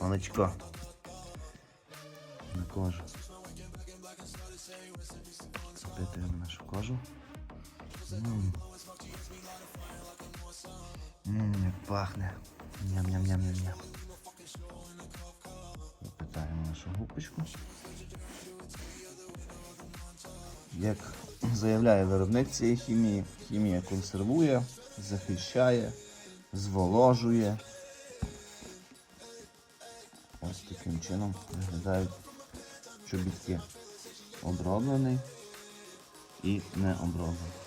Молочко. На кожу. Запитуємо нашу кожу. Ммм. Ммм, як пахне. Ням-ням-ням-ням-ням. Запитаємо нашу губочку. Як заявляє виробник цієї хімії, хімія консервує, захищає, зволожує. Ось таким чином виглядають чобітки. Оброблений і не оброблений.